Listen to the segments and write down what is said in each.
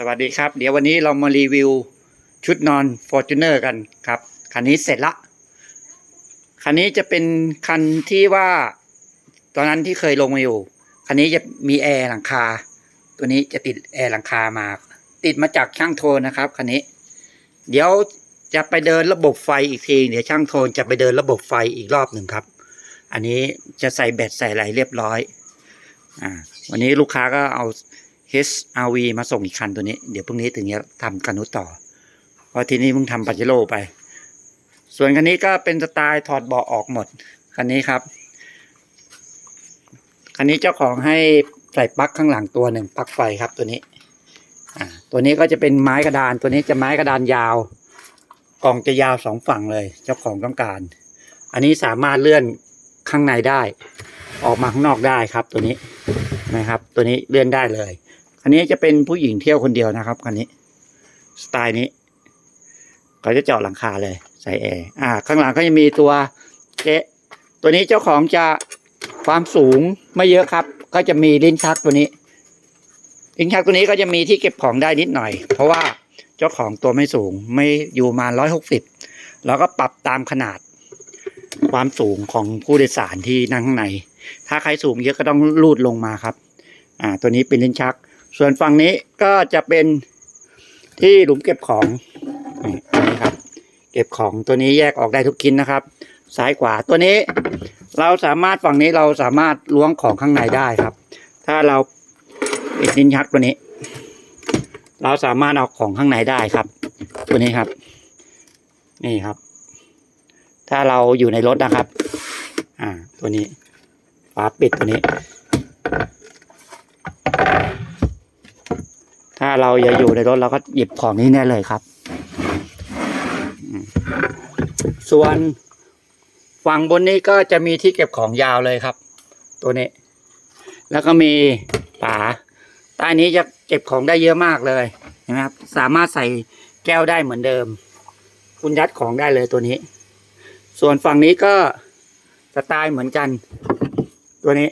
สวัสดีครับ เดี๋ยววันนี้เรามารีวิวชุดนอน Fortuner กันครับ คันนี้เสร็จละ คันนี้จะเป็นคันที่ว่า ตอนนั้นที่เคยลงมาอยู่ คันนี้จะมีแอร์หลังคา ตัวนี้จะติดแอร์หลังคามา ติดมาจากช่างโทนนะครับ คันนี้ เดี๋ยวจะไปเดินระบบไฟอีกที เดี๋ยวช่างโทนจะไปเดินระบบไฟอีกรอบหนึ่งครับ อันนี้จะใส่แบตใส่อะไรเรียบร้อย อ่า วันนี้ลูกค้าก็เอา HRV มาส่งอีกคันตัวนี้ เดี๋ยวพรุ่งนี้ถึงจะทำกันนุต่อ เพราะทีนี้เพิ่งทำปาเจโรไป ส่วนคันนี้ก็เป็นสไตล์ถอดเบาะออกหมด คันนี้ครับ คันนี้เจ้าของให้ใส่ปลั๊กข้างหลังตัวหนึ่งปลั๊กไฟครับตัวนี้ตัวนี้ก็จะเป็นไม้กระดานตัวนี้จะไม้กระดานยาวกล่องจะยาวสองฝั่งเลย เจ้าของต้องการ อันนี้สามารถเลื่อนข้างในได้ ออกมาข้างนอกได้ครับ ตัวนี้นะครับ ตัวนี้เลื่อนได้เลย นนี้จะเป็นผู้หญิงเที่ยวคนเดียวนะครับคันนี้ สไตล์นี้ เขาจะเจาะหลังคาเลย ใส่แอร์อ่า ข้างหลังก็จะมีตัวเจ๊ตัวนี้เจ้าของจะความสูงไม่เยอะครับ ก็จะมีลิ้นชักตัวนี้ ลิ้นชักตัวนี้ก็จะมีที่เก็บของได้นิดหน่อย เพราะว่าเจ้าของตัวไม่สูงไม่อยู่มาร้อยหกสิบแล้วก็ปรับตามขนาดความสูงของผู้โดยสารที่นั่งข้างใน ถ้าใครสูงเยอะก็ต้องลูดลงมาครับ อ่า ตัวนี้เป็นลิ้นชัก ส่วนฝั่งนี้ก็จะเป็นที่หลุมเก็บของนี่ครับ เก็บของตัวนี้แยกออกได้ทุกชิ้นนะครับ ซ้ายขวาตัวนี้ เราสามารถฝั่งนี้เราสามารถล้วงของข้างในได้ครับ ถ้าเราปิดลิ้นชักตัวนี้ เราสามารถเอาของข้างในได้ครับ ตัวนี้ครับ นี่ครับ ถ้าเราอยู่ในรถนะครับ อ่า ตัวนี้ฝาปิดตัวนี้ ถ้า เราอย่าอยู่ในรถเราก็หยิบของนี้แน่เลยครับ ส่วนฝั่งบนนี้ก็จะมีที่เก็บของยาวเลยครับ ตัวนี้ แล้วก็มีฝาใต้นี้จะเก็บของได้เยอะมากเลยนะครับ สามารถใส่แก้วได้เหมือนเดิม คุณยัดของได้เลยตัวนี้ ส่วนฝั่งนี้ก็สไตล์เหมือนกัน ตัวนี้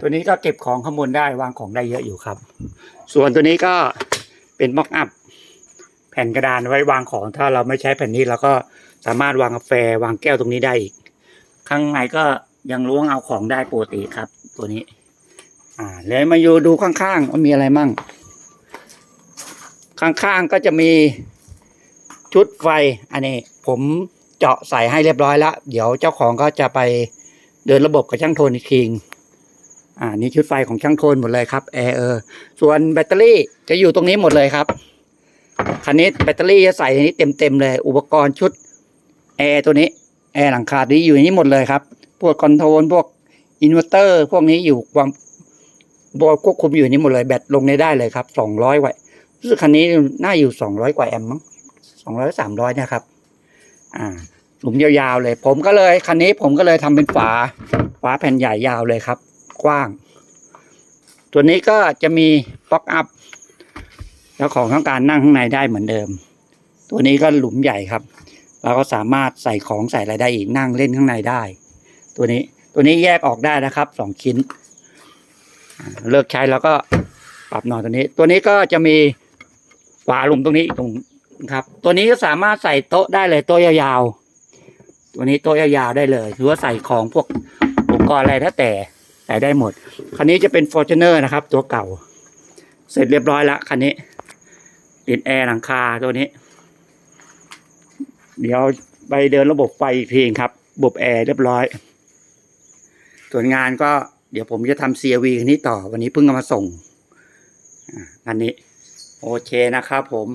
ตัวนี้ก็เก็บของข้างบนได้วางของได้เยอะอยู่ครับ ส่วนตัวนี้ก็เป็นม็อกอัพแผ่นกระดานไว้วางของ ถ้าเราไม่ใช้แผ่นนี้เราก็สามารถวางกาแฟวางแก้วตรงนี้ได้อีก ข้างในก็ยังล้วงเอาของได้ปกติครับ ตัวนี้ อ่าเลยมาอยู่ดูข้างๆว่ามีอะไรมั่ง ข้างๆก็จะมีชุดไฟ อันนี้ผมเจาะใส่ให้เรียบร้อยแล้ว เดี๋ยวเจ้าของก็จะไปเดินระบบกับช่างโทนอีกที อ่านี่ชุดไฟของช่างโทนหมดเลยครับแอร์เออส่วนแบตเตอรี่จะอยู่ตรงนี้หมดเลยครับคันนี้แบตเตอรี่จะใส่ในนี้เต็มเต็มๆเลย อุปกรณ์ชุดแอร์ตัวนี้แอร์หลังคานี้อยู่ในนี้หมดเลยครับ พวกคอนโทรลพวกอินเวอร์เตอร์ พวกนี้อยู่ความบอควบคุมอยู่ในนี้หมดเลยแบตลงในได้เลยครับสองร้อยวัตต์รู้สึกคันนี้น่าอยู่สองร้อยกว่าแอมป์มั้งสองร้อยสามร้อยเนี่ยครับ อ่าหลุมยาวๆเลย ผมก็เลยคันนี้ผมก็เลยทำเป็นฝาฝาแผ่นใหญ่ยาวเลยครับ กว้าง ตัวนี้ก็จะมีป๊อกอัพ แล้วของต้องการนั่งข้างในได้เหมือนเดิม ตัวนี้ก็หลุมใหญ่ครับ เราก็สามารถใส่ของใส่อะไรได้อีกนั่งเล่นข้างในได้ ตัวนี้ตัวนี้แยกออกได้นะครับสองชิ้น เลิกใช้แล้วก็ปรับนอนตัวนี้ ตัวนี้ก็จะมีฝาหลุมตรงนี้ตรงครับ ตัวนี้ก็สามารถใส่โต๊ะได้เลยโต๊ะยาวๆตัวนี้โต๊ะยาวๆได้เลยหรือว่าใส่ของพวกอุปกรณ์อะไรถ้าแต่ ใส่ได้หมด คันนี้จะเป็น f o r t u n e r นะครับ ตัวเก่า เสร็จเรียบร้อยละคันนี้ ติดแอร์หลังคาตัวนี้ เดี๋ยวไปเดินระบบไฟอีกทีครับระบบแอร์เรียบร้อย ส่วนงานก็เดี๋ยวผมจะทำ CRV คันนี้ต่อวันนี้เพิ่งเอามาส่งอันนี้ โอเคนะครับผม